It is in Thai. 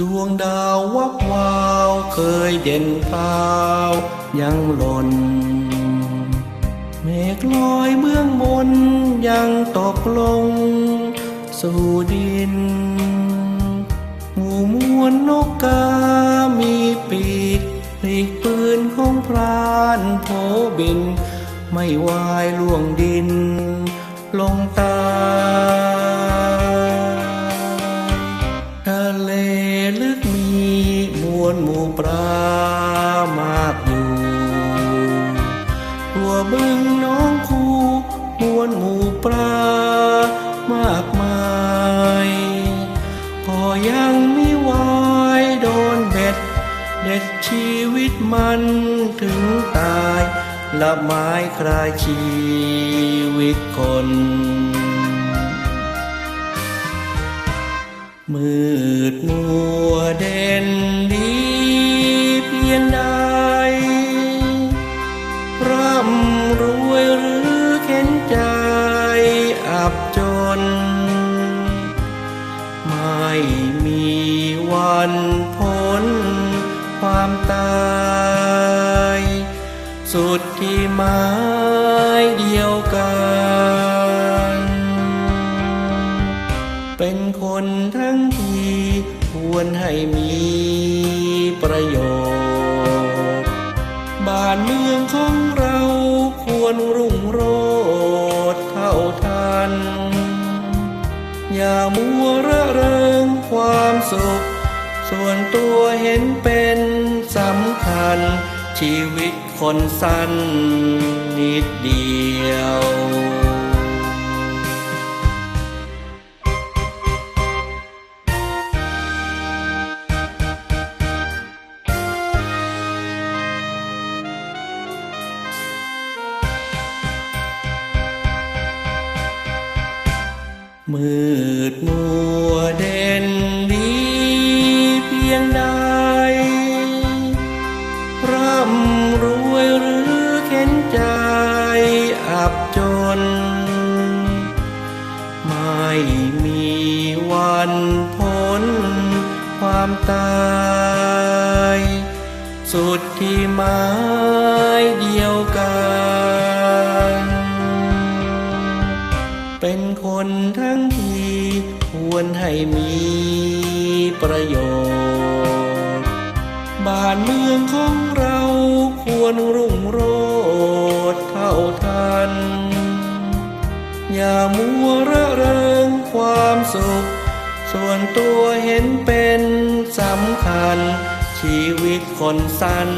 ดวงดาววับวาวเคยเด่นพราวยังหล่น เมฆลอยเบื้องบนยังตกลง สู่ดินหมู่มวลนกกามีปีกหลีกปืนของพรานโผบิน ไม่วายล่วงดิน ลงตา วบึงน้องคูมวลหมู่ปลามากมายก็ยังไม่วายโดนเบ็ด เด็ดชีวิตมันถึงตายละไม้คลายชีวิตคนมืดมัวเด่นดีเพียงใด วันพ้นความตาย สุดที่หมายเดียวกัน เป็นคนทั้งทีควรให้มีประโยชน์ บ้านเมืองของเราควรรุ่งโรจน์เท่าทัน อย่ามัวระเริงความสุข ส่วนตัวเห็นเป็นสำคัญ ชีวิตคนสั้นนิดเดียวมืดมัว พียงใดร่ำรวยหรือเข็นใจอับจน ไม่มีวันพ้นความตาย สุดที่หมายเดียวกัน เป็นคนทั้งทีควรให้มีประโยชน์านเมืองของเราควรรุ่งโรจน์เท่าทัน อย่ามัวระเริงความสุข ส่วนตัวเห็นเป็นสำคัญ ชีวิตคนสั้น